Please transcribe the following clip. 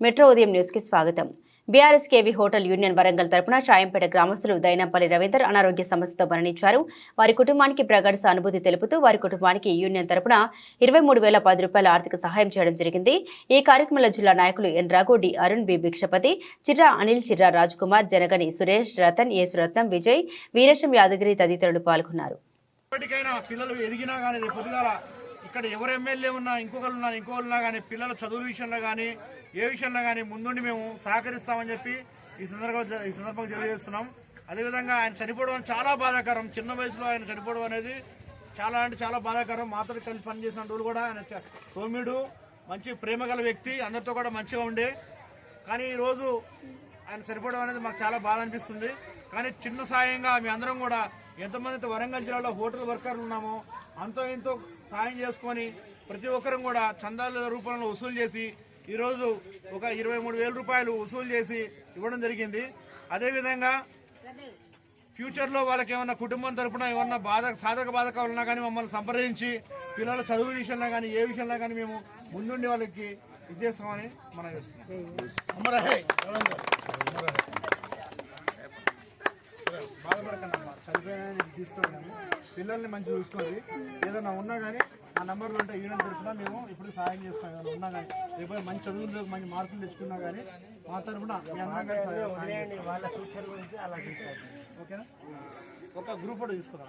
Metro ఉదయం న్యూస్కి స్వాగతం. BRS KV hotel union Warangal తరపున చాయంపేట గ్రామస్తులు దైనంపల్లి రవీందర్ అనారోగ్య సమస్యతో మరణించారు. వారి కుటుంబానికి ప్రగాఢ సానుభూతి తెలుపుతూ వారి కుటుంబానికి యూనియన్ తరపున ఇరవై మూడు వేల పది రూపాయల ఆర్థిక సహాయం చేయడం జరిగింది. ఈ కార్యక్రమంలో జిల్లా నాయకులు N Raghu D Arun B Bhikshapathi Chirra Anil Chirra Raj Kumar Janagani Suresh Ratan Yesurathnam Vijay Veeresham Yadagiri తదితరులు పాల్గొన్నారు. ఇక్కడ ఎవరు ఎమ్మెల్యే ఉన్నా ఇంకొకరు ఉన్నా ఇంకొకరు ఉన్నా కానీ పిల్లల చదువు విషయంలో కానీ ఏ విషయంలో కానీ ముందుండి మేము సహకరిస్తామని చెప్పి ఈ సందర్భంగా ఈ సందర్భంగా తెలియజేస్తున్నాం. అదేవిధంగా ఆయన చనిపోవడం చాలా బాధాకరం. చిన్న వయసులో ఆయన చనిపోవడం అనేది చాలా అంటే చాలా బాధాకరం. మాతో కలిసి పనిచేసిన రోజులు కూడా ఆయన సోమ్యుడు సౌమ్యుడు మంచి ప్రేమ గల వ్యక్తి అందరితో కూడా మంచిగా ఉండే. కానీ ఈరోజు ఆయన చనిపోవడం అనేది మాకు చాలా బాధ అనిపిస్తుంది. కానీ చిన్న సాయంగా మీ అందరం కూడా ఎంతమంది అయితే వరంగల్ జిల్లాలో హోటల్ వర్కర్లు ఉన్నామో అంతో ఎంతో సాయం చేసుకొని ప్రతి ఒక్కరం కూడా చందాల రూపంలో వసూలు చేసి ఈరోజు ఒక ఇరవై మూడు వేల రూపాయలు వసూలు చేసి ఇవ్వడం జరిగింది. అదేవిధంగా ఫ్యూచర్లో వాళ్ళకి ఏమన్నా కుటుంబం తరపున ఏమన్నా బాధ సాధక బాధకాలు ఉన్నా కానీ మమ్మల్ని సంప్రదించి పిల్లల చదువు విషయంలో కానీ ఏ విషయంలో కానీ మేము ముందుండి వాళ్ళకి ఇది చేస్తామని మనం చేస్తున్నాం. బాధపడకండి. చనిపోయిన తీసుకోండి పిల్లల్ని మంచిగా చూసుకోండి. ఏదైనా ఉన్నా కానీ ఆ నెంబర్లు ఉంటే యూనియన్ తరఫున మేము ఇప్పుడు సహాయం చేస్తాం. ఏదైనా ఉన్నా కానీ రేపు మంచి చదువులు మంచి మార్కులు తెచ్చుకున్నా కానీ మా తరఫున మీ. వాళ్ళ ఫ్యూచర్ గురించి అలా ఓకేనా? ఒక గ్రూప్ ఫోటో తీసుకుందాం.